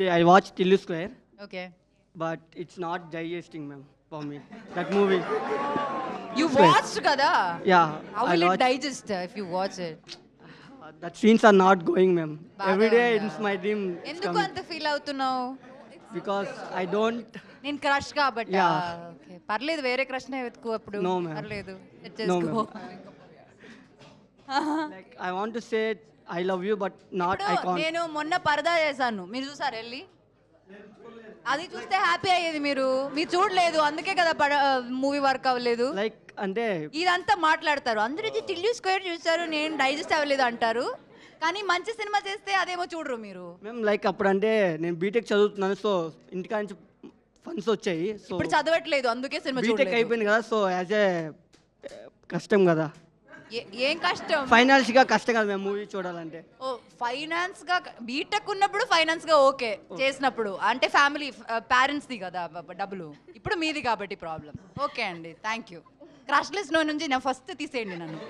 I watched Tillu Square, okay but it's not digesting, ma'am, for me. That movie. You Square. Watch కదా Yeah, how I it watched. Digest if you watch it Uh, that scenes are not going, ma'am. Every day ఉందా? it's my dream. it's ఎందుకు coming. అంత feel అవుతున్నావు Because I don't. నేను crush కాబట్టి Yeah. Okay పర్లేదు వేరే crush నే వెతుకు అప్పుడు No, ma'am. పర్లేదు No, చేసుకో Like I want to say Love you, but not I ఇప్పుడు can't. నేను మొన్న పరదా చేశాను. మీరు చూసారు వెళ్ళి? అది చూస్తే హ్యాపీ అయ్యేది మీరు. మీరు చూడలేదు. అందుకే కదా మూవీ వర్క్ అవ్వలేదు. Like అంటే ఇదంతా మాట్లాడతారు. అందరూ ఇది టిల్లు స్క్వేర్ చూసారు నేను డైజెస్ట్ అవ్వలేదు అంటారు. కానీ మంచి సినిమా చేస్తే అదేమో చూడరు మీరు. మేము లైక్ అప్పుడు అంటే నేను బీటెక్ చదువుతున్నాను. సో ఇంటికా నుంచి ఫండ్స్ వచ్చాయి. సో ఇప్పుడు చదవట్లేదు. అందుకే సినిమా బీటెక్ చూడలేదు. అయిపోయింది కదా. సో యాజ్ ఏ కష్టం కదా. ఏ- ఏం కష్టం? ఫైనాన్షియల్గా కష్టం కదా మేము మూవీ చూడాలంటే. ఓ ఫైనాన్స్గా బీటెక్ ఉన్నప్పుడు ఫైనాన్స్గా ఓకే చేసినప్పుడు. అంటే ఫ్యామిలీ పేరెంట్స్ ది కదా డబ్బులు. ఇప్పుడు మీది కాబట్టి ప్రాబ్లం ఓకే అండి థ్యాంక్ యూ క్రాష్ లిస్ట్ నుంచి నా ఫస్ట్ తీసేయండి నన్ను.